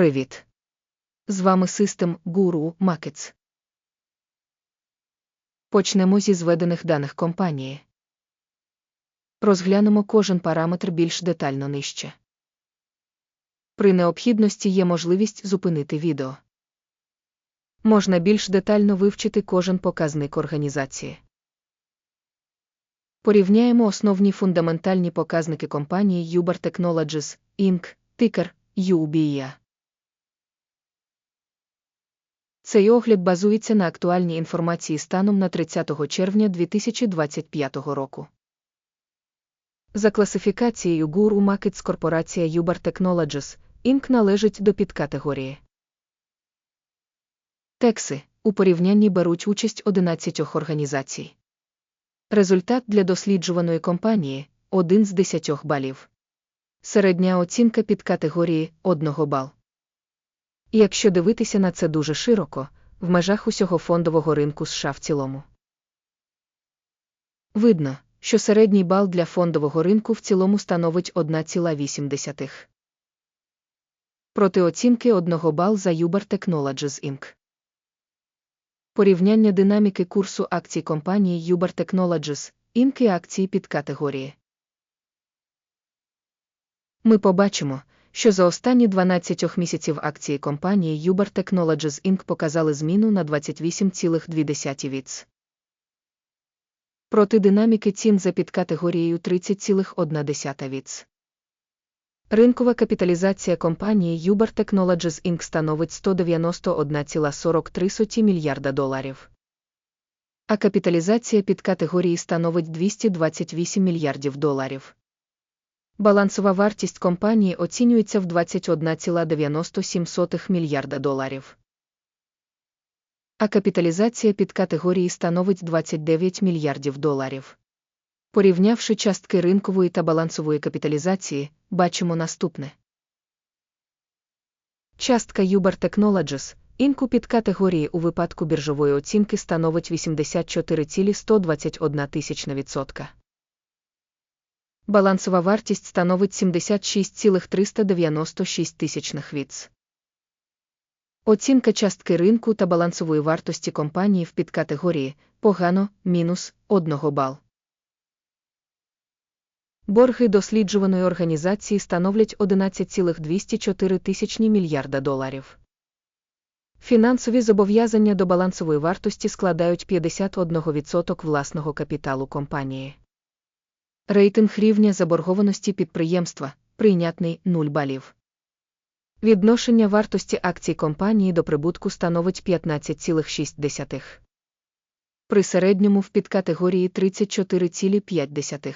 Привіт! З вами систем Guru Markets. Почнемо зі зведених даних компанії. Розглянемо кожен параметр більш детально нижче. При необхідності є можливість зупинити відео. Можна більш детально вивчити кожен показник організації. Порівняємо основні фундаментальні показники компанії Uber Technologies, Inc., тикер UBIA. Цей огляд базується на актуальній інформації станом на 30 червня 2025 року. За класифікацією Guru Markets корпорація Uber Technologies, Inc. належить до підкатегорії. Текси у порівнянні беруть участь 11 організацій. Результат для досліджуваної компанії 1 з 10 балів. Середня оцінка під категорії 1 бал. І якщо дивитися на це дуже широко, в межах усього фондового ринку США в цілому. Видно, що середній бал для фондового ринку в цілому становить 1,8. Проти оцінки 1 бал за Uber Technologies Inc. Порівняння динаміки курсу акцій компанії Uber Technologies, Inc. і акції під категорії. Ми побачимо, що за останні 12 місяців акції компанії Uber Technologies Inc. показали зміну на 28,2 віц. Проти динаміки цін за підкатегорією 30,1 віц. Ринкова капіталізація компанії Uber Technologies Inc. становить 191,43 мільярда доларів. А капіталізація під категорії становить 228 мільярдів доларів. Балансова вартість компанії оцінюється в 21,97 мільярда доларів. А капіталізація під категорії становить 29 мільярдів доларів. Порівнявши частки ринкової та балансової капіталізації, бачимо наступне. Частка Uber Technologies, інку під категорії у випадку біржової оцінки становить 84,121 тисячна відсотка. Балансова вартість становить 76,396 тисячних віц. Оцінка частки ринку та балансової вартості компанії в підкатегорії погано мінус 1 бал. Борги досліджуваної організації становлять 11,204 тисячні мільярда доларів. Фінансові зобов'язання до балансової вартості складають 51% власного капіталу компанії. Рейтинг рівня заборгованості підприємства прийнятний 0 балів. Відношення вартості акцій компанії до прибутку становить 15,6. При середньому в підкатегорії 34,5.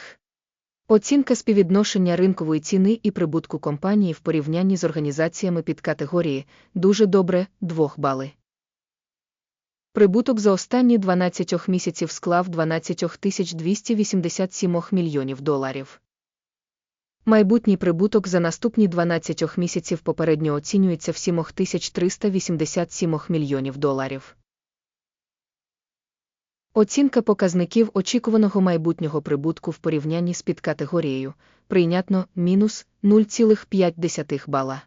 Оцінка співвідношення ринкової ціни і прибутку компанії в порівнянні з організаціями під категорії дуже добре 2 бали. Прибуток за останні 12 місяців склав 12 287 мільйонів доларів. Майбутній прибуток за наступні 12 місяців попередньо оцінюється в 7387 мільйонів доларів. Оцінка показників очікуваного майбутнього прибутку в порівнянні з підкатегорією прийнятно мінус 0,5 бала.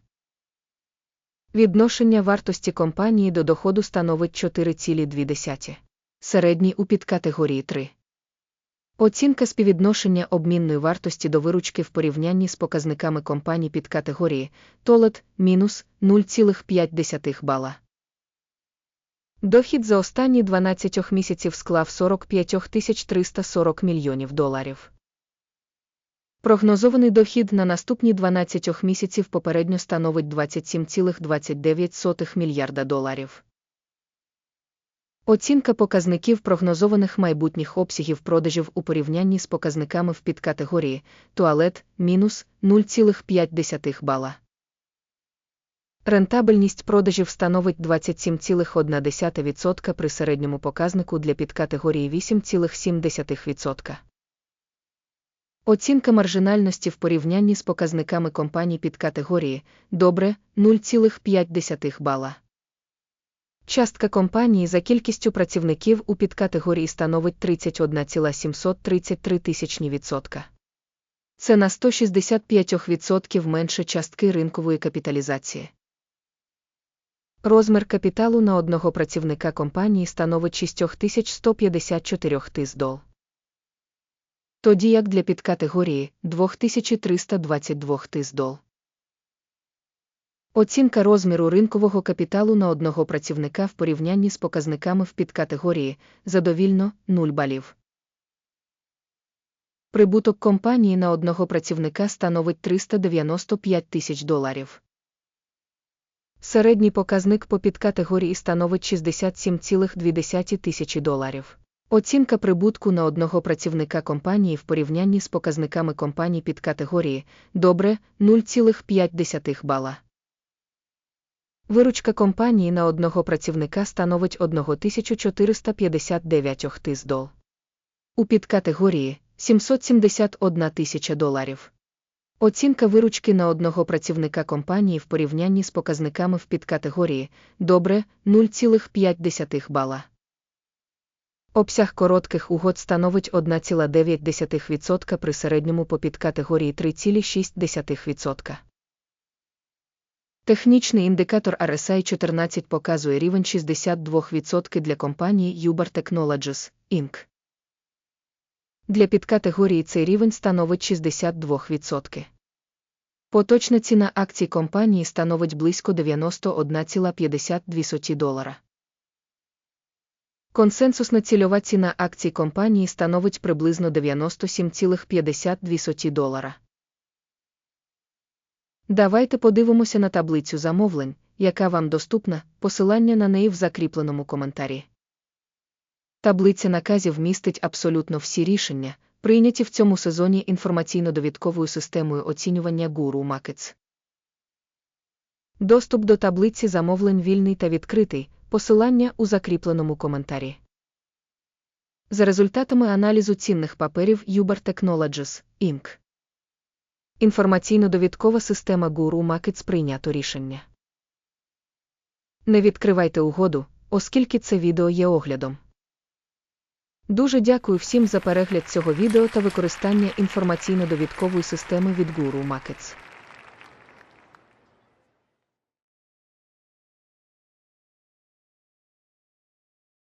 Відношення вартості компанії до доходу становить 4,2. Середній у підкатегорії 3. Оцінка співвідношення обмінної вартості до виручки в порівнянні з показниками компаній під категорії толет мінус 0,5 бала. Дохід за останні 12 місяців склав 45 340 мільйонів доларів. Прогнозований дохід на наступні 12 місяців попередньо становить 27,29 мільярда доларів. Оцінка показників прогнозованих майбутніх обсягів продажів у порівнянні з показниками в підкатегорії туалет мінус 0,5 бала. Рентабельність продажів становить 27,1% при середньому показнику для підкатегорії 8,7%. Оцінка маржинальності в порівнянні з показниками компаній під категорії добре 0,5 бала. Частка компанії за кількістю працівників у підкатегорії становить 31,733 тисячні відсотка. Це на 165% менше частки ринкової капіталізації. Розмір капіталу на одного працівника компанії становить 6154 тис дол. Тоді як для підкатегорії 2322 тис дол. Оцінка розміру ринкового капіталу на одного працівника в порівнянні з показниками в підкатегорії задовільно 0 балів. Прибуток компанії на одного працівника становить 395 тисяч доларів. Середній показник по підкатегорії становить 67,2 тисячі доларів. Оцінка прибутку на одного працівника компанії в порівнянні з показниками компаній підкатегорії добре 0,5 бала. Виручка компанії на одного працівника становить 1459 тис дол. У підкатегорії 771 тисяча доларів. Оцінка виручки на одного працівника компанії в порівнянні з показниками в підкатегорії добре 0,5 бала. Обсяг коротких угод становить 1,9% при середньому по підкатегорії 3,6%. Технічний індикатор RSI 14 показує рівень 62% для компанії Uber Technologies, Inc. Для підкатегорії цей рівень становить 62%. Поточна ціна акцій компанії становить близько 91,52 долара. Консенсусна цільова ціна акцій компанії становить приблизно 97,52 долара. Давайте подивимося на таблицю замовлень, яка вам доступна, посилання на неї в закріпленому коментарі. Таблиця наказів містить абсолютно всі рішення, прийняті в цьому сезоні інформаційно-довідковою системою оцінювання Guru Markets. Доступ до таблиці замовлень вільний та відкритий, посилання у закріпленому коментарі. За результатами аналізу цінних паперів Uber Technologies, Inc. Інформаційно-довідкова система Guru Markets прийнято рішення. Не відкривайте угоду, оскільки це відео є оглядом. Дуже дякую всім за перегляд цього відео та використання інформаційно-довідкової системи від Guru Markets.